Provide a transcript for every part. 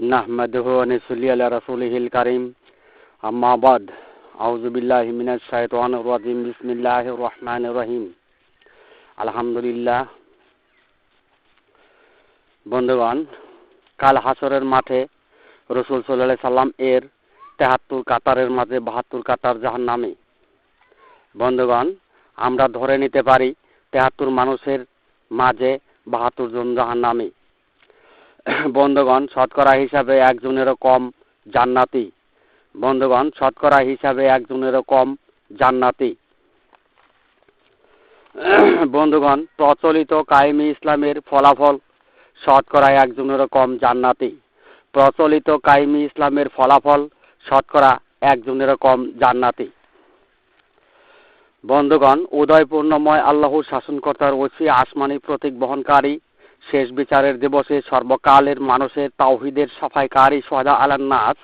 নাহমাদহু আনিসুল্লি আল্লাহ রাসুলহিল কারিম আম্মাবাদ আউজুবিল্লাহ মিনাজ শাহরুহান রাজিম বিসমিল্লাহ রহমান রহিম আলহামদুলিল্লাহ বন্ধুগণ, কাল হাসরের মাঠে রসুল সাল্লাহ সাল্লাম এর তেহাত্তর কাতারের মাঝে বাহাত্তর কাতার যাহার নামে বন্ধুগণ, আমরা ধরে নিতে পারি তেহাত্তর মানুষের মাঝে বাহাত্তর জন জাহান নামে বন্ধুগণ, শতকরা হিসাবে একজনেরও কম জান্নাতি। বন্ধুগণ, শতকরা হিসাবে একজনেরও কম জান্নাতি। বন্ধুগণ, প্রচলিত কায়েমি ইসলামের ফলাফল, শতকরা একজনেরও কম জান্নাতি। প্রচলিত কায়েমি ইসলামের ফলাফল, শতকরা একজনেরও কম জান্নাতি। বন্ধুগণ, উদয়পূর্ণময় আল্লাহর শাসনকর্তার ওসি, আসমানি প্রতীক বহনকারী শেষ বিচারের দিবসে সর্বকালের মানুষের তাওহিদের সাফাইকারী সোহাদা আলান নাস,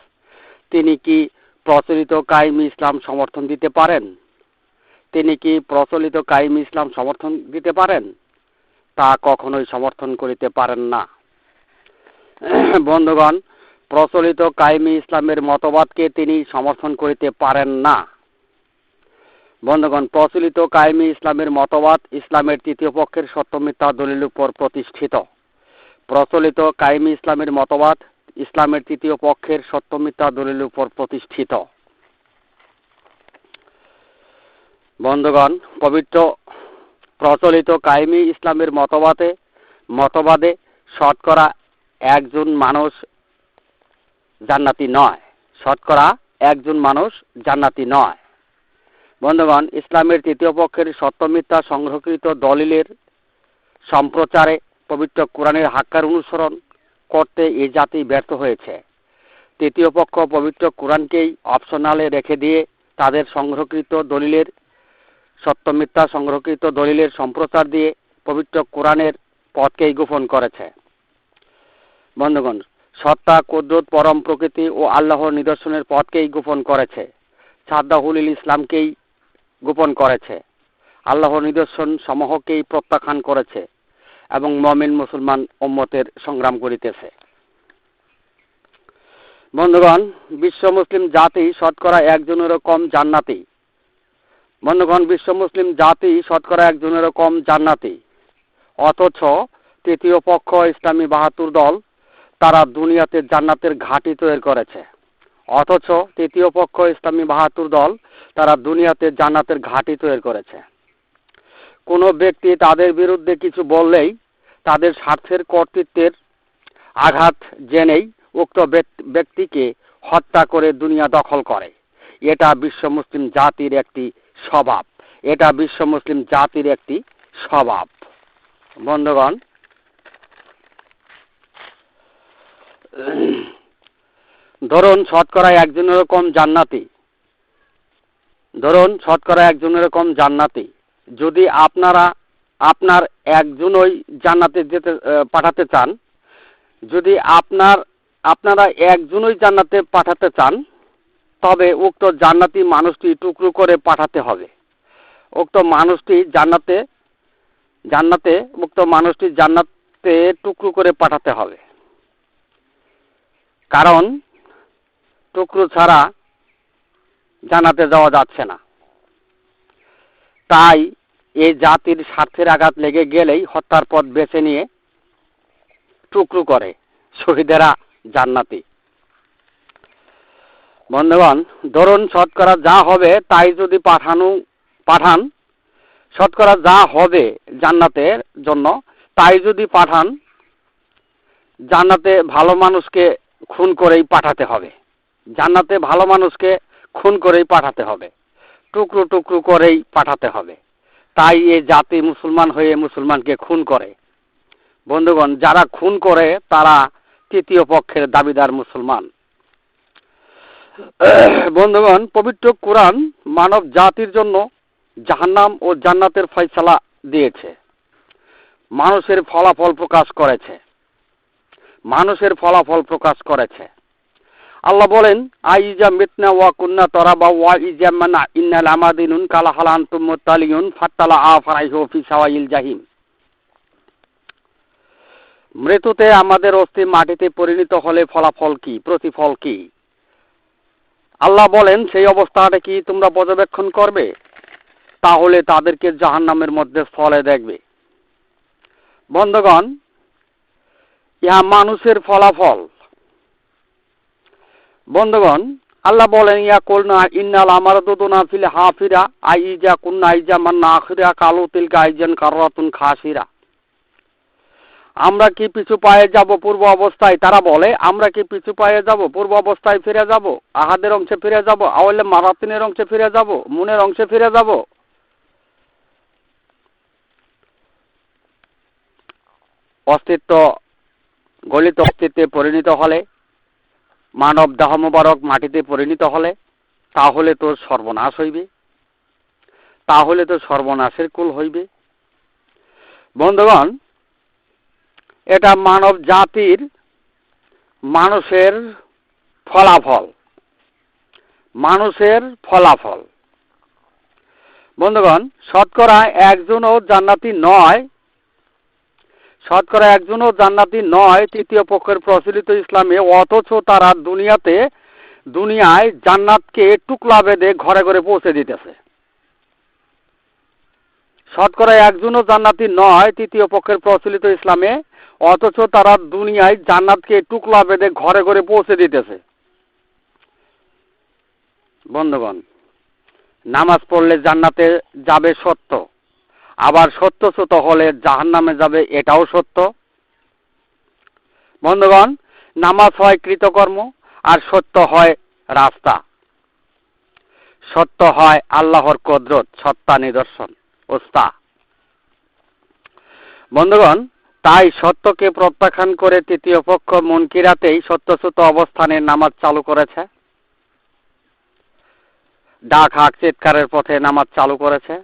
তিনি কি প্রচলিত কায়েমি ইসলাম সমর্থন দিতে পারেন? তিনি কি প্রচলিত কায়েমি ইসলাম সমর্থন দিতে পারেন? তা কখনোই সমর্থন করিতে পারেন না। বন্ধুগণ, প্রচলিত কায়েমি ইসলামের মতবাদকে তিনি সমর্থন করিতে পারেন না। বন্ধুগণ, প্রচলিত কায়েমি ইসলামের মতবাদ ইসলামের তৃতীয় পক্ষের সত্য মিথ্যা দলিল উপর প্রতিষ্ঠিত। প্রচলিত কায়েমি ইসলামের মতবাদ ইসলামের তৃতীয় পক্ষের সত্য মিথ্যা দলিল উপর প্রতিষ্ঠিত। বন্ধগণ, পবিত্র প্রচলিত কায়েমি ইসলামের মতবাদে মতবাদে শতকরা একজন মানুষ জান্নাতি নয়। শতকরা একজন মানুষ জান্নাতি নয়। বন্ধুগণ, ইসলামের তৃতীয় পক্ষের সত্যমিথ্যা সংরক্ষিত দলিলের সম্প্রচারে পবিত্র কোরআনের হাক্কার অনুসরণ করতে এ জাতি ব্যর্থ হয়েছে। তৃতীয় পক্ষ পবিত্র কোরআনকেই অপশনালে রেখে দিয়ে তাদের সংরক্ষিত দলিলের, সত্যমিথ্যা সংরক্ষিত দলিলের সম্প্রচার দিয়ে পবিত্র কোরআনের পথকেই গোপন করেছে। বন্ধুগণ, সত্তা, কুদ্রত, পরম প্রকৃতি ও আল্লাহর নিদর্শনের পথকেই গোপন করেছে। সাদ্দাহুল ইসলামকেই গোপন করেছে। আল্লাহর নিদর্শন সমূহকেই প্রত্যাখ্যান করেছে এবং মমিন মুসলমান ওম্মতের সংগ্রাম করিতেছে। বন্ধুগণ, বিশ্ব মুসলিম জাতি শতকরা একজনেরও কম জান্নাতি। বন্ধুগণ, বিশ্ব মুসলিম জাতি শতকরা একজনেরও কম জান্নাতি। অথচ তৃতীয় পক্ষ ইসলামী বাহাত্তর দল তারা দুনিয়াতে জান্নাতের ঘাঁটি তৈরি করেছে। অথচ তৃতীয় পক্ষ ইসলামী বাহাত্তর দল তারা দুনিয়াতে জান্নাতের ঘাঁটি তৈরি করেছে। কোনো ব্যক্তি তাদের বিরুদ্ধে কিছু বললেই তাদের স্বার্থের কর্তৃত্বের আঘাত জেনেই উক্ত ব্যক্তিকে হত্যা করে দুনিয়া দখল করে। এটা বিশ্ব মুসলিম জাতির একটি স্বভাব। এটা বিশ্ব মুসলিম জাতির একটি স্বভাব। বন্ধুগণ ধরুন শতকরা একজনের কম জান্নাতি। ধরুন শতকরা একজনের কম জান্নাতি। যদি আপনারা, আপনার একজনই জান্নাতে যেতে পাঠাতে চান, যদি আপনার, আপনারা একজনই জান্নাতে পাঠাতে চান, তবে উক্ত জান্নাতি মানুষটি টুকরো করে পাঠাতে হবে। উক্ত মানুষটি জান্নাতে জান্নাতে, উক্ত মানুষটি জান্নাতে টুকরো করে পাঠাতে হবে। কারণ টুকরো ছাড়া জানাতে যাওয়া যাচ্ছে না। তাই এই জাতির স্বার্থের আঘাত লেগে গেলেই হত্যার পথ বেছে নিয়ে টুকরো করে শহীদেরা জান্নাতি। বন্ধুগণ, ধরুন শতকরা যা হবে তাই যদি পাঠানো পাঠান, শতকরা যা হবে জান্নাতের জন্য, তাই যদি পাঠান, জান্নাতে ভালো মানুষকে খুন করেই পাঠাতে হবে। জান্নাতে ভালো মানুষকে খুন করেই পাঠাতে হবে। টুকরো টুকরো করেই পাঠাতে হবে। তাই এ জাতি মুসলমান হয়ে মুসলমানকে খুন করে। বন্ধুগণ, যারা খুন করে, তারা তৃতীয় পক্ষের দাবিদার মুসলমান। বন্ধুগণ, পবিত্র কোরআন মানব জাতির জন্য জাহান্নাম ও জান্নাতের ফয়সালা দিয়েছে। মানুষের ফলাফল প্রকাশ করেছে। মানুষের ফলাফল প্রকাশ করেছে। আল্লাহ বলেন, আইজা মিতনা ওয়া কুন্না তরাবা ওয়া ইজা মানা ইন্নাল আমাদিনুন কালা হালান তুমুত্তালিউন ফাত্তালা আ ফারাইহু ফি সাওয়াইল জাহিম। মৃত্যুতে আমাদের অস্থি মাটিতে পরিণত হলে ফলাফল কি, প্রতিফল কি? আল্লাহ বলেন, সেই অবস্থাটা কি তোমরা পর্যবেক্ষণ করবে? তাহলে তাদেরকে জাহান নামের মধ্যে স্থলে দেখবে। বন্ধগণ, ইহা মানুষের ফলাফল। বন্ধগণ, আল্লাহ বলেন, ইয়া কলনা ইন্নাল আমার দোদনা ফিল হাফিরা, আইজা কুন্না আইজা মান্না আখিরা, কালো তিলকা আইজান কারাতুন খাসিরা। আমরা কি পিছু পায়ে যাব পূর্ব অবস্থায়? তারা বলে, আমরা কি পিছু পায়ে যাব পূর্ব অবস্থায় ফিরে যাব? আহাদের অংশে ফিরে যাব? আওয়ালে মারাতিনের অংশে ফিরে যাব? মুনের অংশে ফিরে যাব? অস্তিত্ব, গলিত অস্তিত্বে পরিণত হলে মানব দেহ মোবারক মাটিতে পরিণত হলে তাহলে তোর সর্বনাশ হইবে। তাহলে তো সর্বনাশের কুল হইবে। বন্ধুগণ, এটা মানব জাতির মানুষের ফলাফল। মানুষের ফলাফল। বন্ধুগণ, শতকরা একজনও জান্নাতি নয় শতকরা একজনও জান্নাতি নয়, তৃতীয় পক্ষের প্রচলিত ইসলামে, অথচ তারা দুনিয়াতে, দুনিয়ায় জান্নাতকে টুকলা বেঁধে ঘরে ঘরে পৌঁছে দিতেছে। শতকরা একজনও জান্নাতি নয়, তৃতীয় পক্ষের প্রচলিত ইসলামে, অথচ তারা দুনিয়ায় জান্নাতকে টুকলা বেঁধে ঘরে ঘরে পৌঁছে দিতেছে। বন্ধুগণ, নামাজ পড়লে জান্নাতে যাবে সত্য। আবার সত্যচ্যুত হলে জাহান নামে যাবে, এটাও সত্য। বন্ধুগণ, নামাজ হয় কৃতকর্ম আর সত্য হয় রাস্তা। সত্য হয় আল্লাহর কদরত, সত্তা নিদর্শন, ওস্তা। বন্ধুগণ, তাই সত্যকে প্রত্যাখ্যান করে তৃতীয় পক্ষ মনকিরাতেই সত্যচ্যুত অবস্থানে নামাজ চালু করেছে। ডাক হাক চিৎকারের পথে নামাজ চালু করেছে।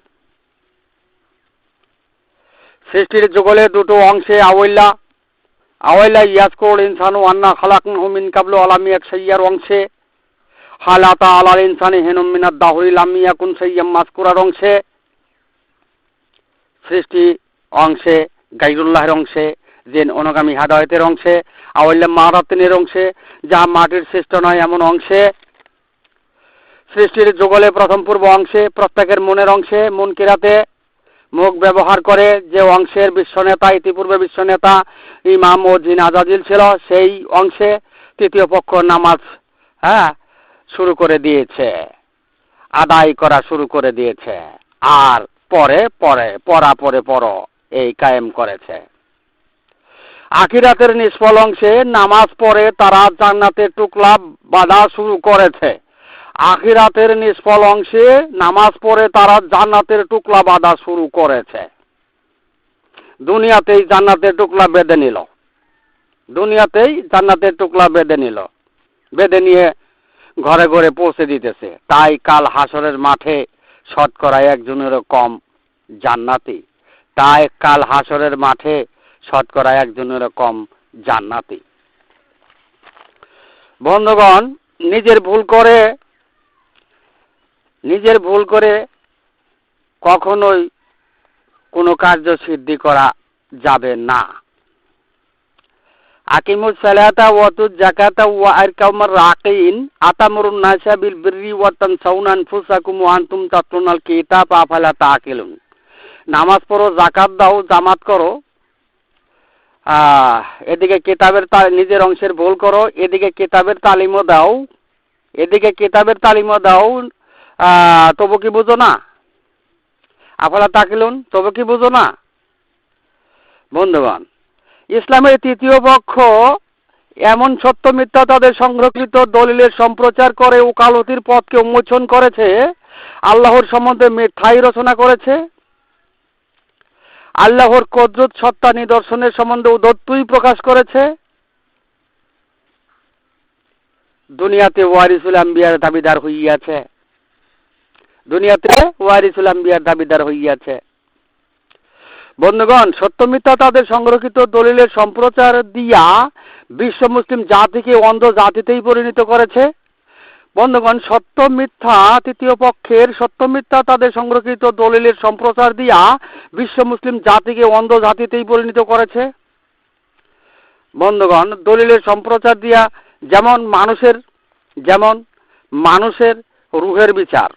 সৃষ্টির যুগলে দুটো অংশে আওয়াইলা। আওয়াইলা ইয়াসকোল ইনসানু আন্না খালাক মিন কাবলু এক সাইয়ার অংশে। হালাতা আলাল ইনসানি হেনুম মিনাদ দাহুরিল আমিয়া কুন সাইয়াম মাসকুরার অংশে। সৃষ্টি অংশে গাইরুল্লাহের অংশে, জেন অনুগামী হাদায়তের অংশে আওয়াল্লা মারাতিনের অংশে, যা মাটির সৃষ্ট নয় এমন অংশে। সৃষ্টির যুগলে প্রথম পূর্ব অংশে, প্রত্যেকের মনের অংশে মন কিরাতে মুখ ব্যবহার করে যে অংশের বিশ্বনেতা, ইতিপূর্বে বিশ্বনেতা ইমাম ও জিন আজাজিল ছিল, সেই অংশে তৃতীয় পক্ষ নামাজ হ্যাঁ শুরু করে দিয়েছে, আদায় করা শুরু করে দিয়েছে। আর পরে পরে পরা পরে পর এই কায়েম করেছে। আখিরাতের নিষ্ফল অংশে নামাজ পড়ে তারা জান্নাতের টুকলা বাধা শুরু করেছে। আখিরাতের নিষ্ফল অংশে নামাজ পড়ে তারা জান্নাতের টুকলা বাঁধা শুরু করেছে। দুনিয়াতেই জান্নাতের টুকলা বেঁধে নিল। দুনিয়াতেই জান্নাতের টুকলা বেঁধে নিল। বেঁধে নিয়ে ঘরে ঘরে পৌঁছে দিতেছে। তাই কাল হাসরের মাঠে শতকরা একজনেরও কম জান্নাতি। তাই কাল হাসরের মাঠে শতকরা একজনেরও কম জান্নাতি। বন্ধুগণ, নিজের ভুল করে নিজের ভুল করে কখনোই কোনো কার্য সিদ্ধি করা যাবে না। আকিমুস সালাতা ওয়াতুজ জাকাতা ওয়া আরকামার রাকিন আতামুরুন নাসা বিল বিররি ওয়া তানসাউনা আনফুসাকুম ওয়া আনতুম তাতলুনাল কিতাব আফালা তাকিলুন। নামাজ পড়ো জাকাত দাও, জামাত করো। এদিকে কিতাবের নিজের অংশের ভুল করো, এদিকে কিতাবের তালিমও দাও, এদিকে কিতাবের তালিমও দাও তবু কি বুঝো না? আফালা তাকিলুন, তবু কি বুঝো না? বন্ধুগণ, ইসলামের তৃতীয় পক্ষ এমন সত্য মিথ্যা তাদের সংরক্ষিত দলিলের সম্প্রচার করে ওকালতির পথকে উন্মোচন করেছে, আল্লাহর সম্বন্ধে মিথ্যাই রচনা করেছে। আল্লাহর কদরত সত্তা নিদর্শনের সম্বন্ধে উদত্তই প্রকাশ করেছে। দুনিয়াতে ওয়ারিসুল আম্বিয়ার দাবিদার হইয়াছে। দুনিয়াতে ওয়ারিসুল আম্বিয়ার দাবিদার হইয়াছে। বন্ধুগণ সত্য মিথ্যা তাদের সংরক্ষিত দলিলের সম্প্রচার দিয়া বিশ্ব মুসলিম জাতিকে অন্ধ জাতিতেই পরিণত করেছে। বন্ধুগণ সত্য মিথ্যা তৃতীয় পক্ষের সত্য মিথ্যা তাদের সংরক্ষিত দলিলের সম্প্রচার দিয়া বিশ্ব মুসলিম জাতিকে অন্ধ জাতিতেই পরিণত করেছে। বন্ধুগণ, দলিলের সম্প্রচার দিয়া যেমন মানুষের যেমন মানুষের রুহের বিচার।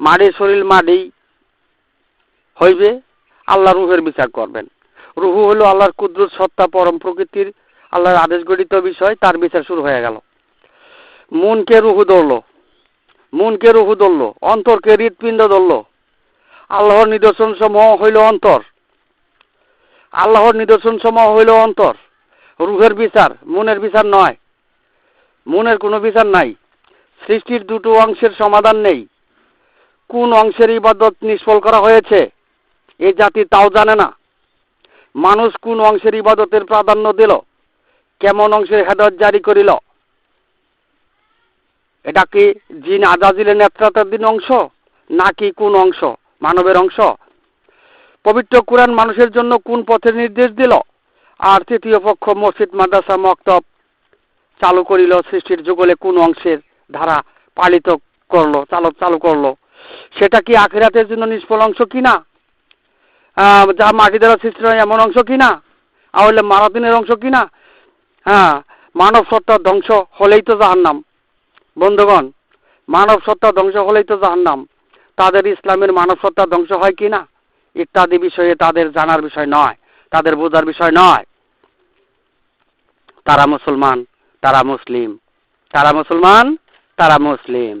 মাড়ি শরীর মাড়ি হইবে। আল্লাহ রুহের বিচার করবেন। রুহু হলো আল্লাহর কুদ্রুত, সত্তা, পরম প্রকৃতির আল্লাহর আদেশ গঠিত বিষয়, তার বিচার শুরু হয়ে গেল। মনকে রুহু ধরলো। মনকে রুহু ধরলো। অন্তরকে হৃৎপিণ্ড ধরলো। আল্লাহর নিদর্শন সমূহ হইল অন্তর। আল্লাহর নিদর্শন সমূহ হইল অন্তর। রুহের বিচার, মনের বিচার নয়। মনের কোনো বিচার নাই। সৃষ্টির দুটো অংশের সমাধান নেই। কোন অংশের ইবাদত নিষ্ফল করা হয়েছে? এ জাতি তাও জানে না। মানুষ কোন অংশের ইবাদতের প্রাধান্য দিল? কেমন অংশের হেদায়ত জারি করিল? এটা কি জিন আজাজিলের নেতৃত্বাধীন অংশ, নাকি কোন অংশ, মানবের অংশ? পবিত্র কোরআন মানুষের জন্য কোন পথের নির্দেশ দিল? আর তৃতীয় পক্ষ মসজিদ, মাদ্রাসা, মক্তব চালু করিল, সৃষ্টির যুগলে কোন অংশের ধারা পালিত করল চালক চালু করল। সেটা কি আখিরাতের জন্য নিষ্ফল অংশ কিনা? যা মাটি দ্বারা সৃষ্টি হয় এমন অংশ কিনা? তাহলে মারাদিনের অংশ কিনা? হ্যাঁ মানব সত্তা ধ্বংস হলেই তো জাহান্নাম। বন্ধুগণ, মানব সত্তা ধ্বংস হলেই তো জাহান্নাম। তাদের ইসলামের মানব সত্তা ধ্বংস হয় কি না ইত্যাদি বিষয়ে তাদের জানার বিষয় নয়, তাদের বোঝার বিষয় নয়। তারা মুসলমান, তারা মুসলিম। তারা মুসলমান, তারা মুসলিম।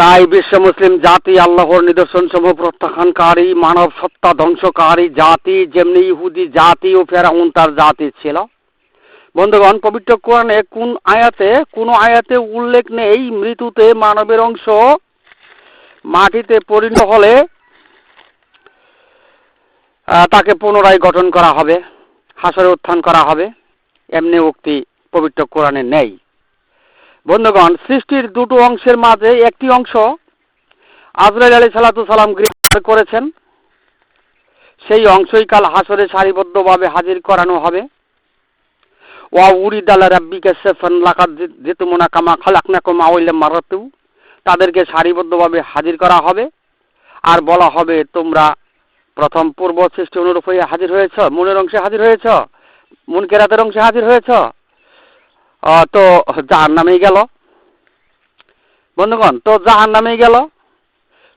তাই বিশ্ব মুসলিম জাতি আল্লাহর নিদর্শন সমূহ প্রত্যাখ্যানকারী, মানব সত্তা ধ্বংসকারী জাতি, যেমনি ইহুদি জাতি ও ফেরাউন তার জাতি ছিল। বন্ধুগণ, পবিত্র কোরআনে কোন আয়াতে কোন আয়াতে উল্লেখ নেই মৃত্যুতে মানবের অংশ মাটিতে পরিণত হলে তাকে পুনরায় গঠন করা হবে, হাসরে উত্থান করা হবে, এমনি উক্তি পবিত্র কোরআনে নেই। বন্ধুগণ, সৃষ্টির দুটো অংশের মাঝে একটি অংশ আজরাইল আলী সালাতু সালাম গ্রেফতার করেছেন। সেই অংশই কাল হাসরে সারিবদ্ধভাবে হাজির করানো হবে। ওয়া উরিদ আলা রাব্বিকা সাফান, লাকাদ জিতুমুনা কামা খালাকনাকুম ওইলে মারাতু। তাদেরকে সারিবদ্ধভাবে হাজির করা হবে। আর বলা হবে, তোমরা প্রথম পূর্ব সৃষ্টি অনুরূপ হয়ে হাজির হয়েছ, মনের অংশে হাজির হয়েছ মন কেরাতের অংশে হাজির হয়েছ। তো জাহান নামেই গেল। বন্ধুগণ, তো জাহান নামেই গেল।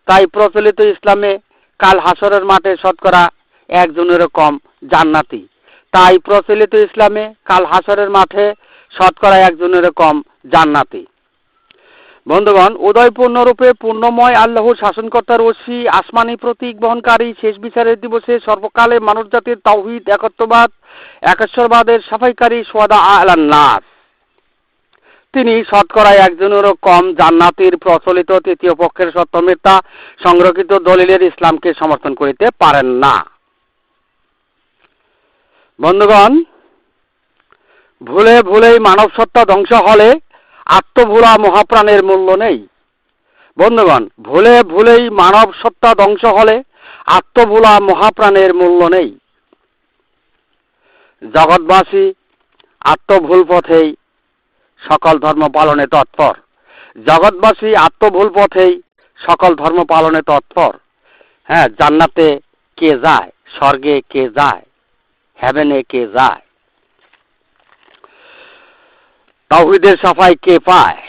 তাই প্রচলিত ইসলামে কাল হাসরের মাঠে শতকরা একজনের কম জান্নাতি। তাই প্রচলিত ইসলামে কাল হাসরের মাঠে শতকরা একজনের কম জান্নাতি। বন্ধুগণ উদয় পূর্ণরূপে পূর্ণময় আল্লাহর শাসনকর্তার ওসি, আসমানি প্রতীক বহনকারী শেষ বিচারের দিবসে সর্বকালে মানব জাতির তাওহিদ, একত্ববাদ, একেশ্বরবাদের সাফাইকারী সোয়াদা আলান্নাস। তিনি শতকরা একজনেরও কম জান্নাতির প্রচলিত তৃতীয় পক্ষের সত্যমিথ্যা সংরক্ষিত দলিলের ইসলামকে সমর্থন করিতে পারেন না। বন্ধুগণ, ভুলে ভুলেই মানব সত্তা ধ্বংস হলে আত্মভুলা মহাপ্রাণের মূল্য নেই। বন্ধুগণ, ভুলে ভুলেই মানব সত্তা ধ্বংস হলে আত্মভুলা মহাপ্রাণের মূল্য নেই। জগৎবাসী আত্মভুল পথেই সকল ধর্ম পালনে তৎপর। জগৎবাসী আত্মভুল পথেই সকল ধর্ম পালনে তৎপর। হ্যাঁ জান্নাতে কে যায়, স্বর্গে কে যায় হ্যাভেনে কে যায়? তাওহিদের সাফাই কে পায়?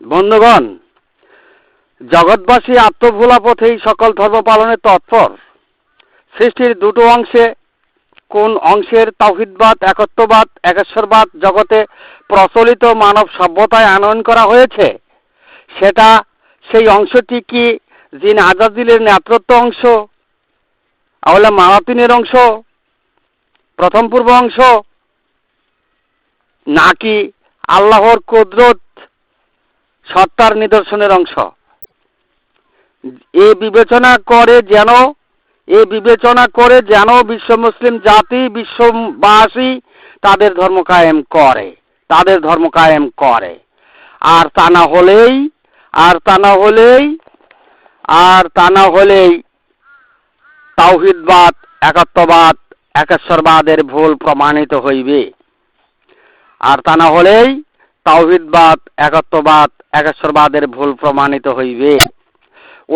বন্ধুগণ, জগৎবাসী আত্মভোলা পথেই সকল ধর্ম পালনে তৎপর। সৃষ্টির দুটো অংশে কোন অংশের তাওহিদবাদ, একত্ববাদ, একেশ্বরবাদ জগতে প্রচলিত মানব সভ্যতায় আনয়ন করা হয়েছে? সেটা, সেই অংশটি কি জিন আজাদিলের নেতৃত্ব অংশ? আহলে মারাতিনের অংশ? প্রথম পূর্ব অংশ? নাকি আল্লাহর কুদরত সত্তার নিদর্শনের অংশ? এ বিবেচনা করে যেন এ বিবেচনা করে যেন বিশ্ব মুসলিম জাতি বিশ্ববাসী তাদের ধর্ম কায়েম করে, তাদের ধর্ম কায়েম করে। আর তা না হলেই, আর তা না হলেই, আর তা না হলেই তাওহিদবাদ, একাত্মবাদ, একেশ্বরবাদের ভুল প্রমাণিত হইবে। আর তা না হলেই তাওহিদবাদ একত্ববাদ একেশ্বরবাদের ভুল প্রমাণিত হইবে।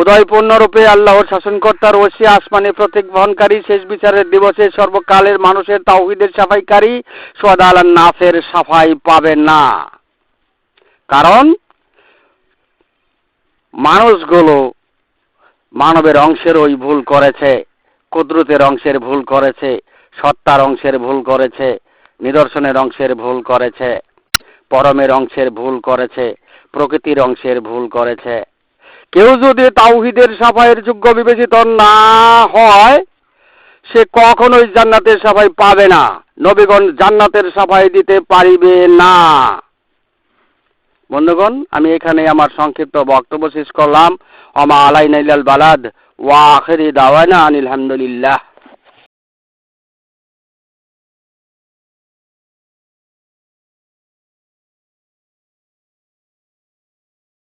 উদয়পূর্ণরূপে আল্লাহর শাসনকর্তার ওসি আসমানে প্রতীক বহনকারী, শেষ বিচারের দিবসে সর্বকালের মানুষের তাওহিদের সাফাইকারী সোয়াদ নাফের সাফাই পাবে না। কারণ মানুষগুলো মানবের অংশের ওই ভুল করেছে, কুদরতের অংশের ভুল করেছে, সত্তার অংশের ভুল করেছে, নিদর্শনের অংশের ভুল করেছে, পরমের অংশের ভুল করেছে, প্রকৃতির অংশের ভুল করেছে। কেউ যদি তাওহিদের সাফাইয়ের যোগ্য বিবেচিত না হয়, সে কখনোই জান্নাতের সাফাই পাবে না। নবীগণ জান্নাতের সাফাই দিতে পারিবে না। বন্ধুগণ, আমি এখানে আমার সংক্ষিপ্ত বক্তব্য শেষ করলাম। অমা আলাইনাইলাল বালাদ, ওয়া আখেরি দাওয়ানা আনিল হামদুলিল্লাহ।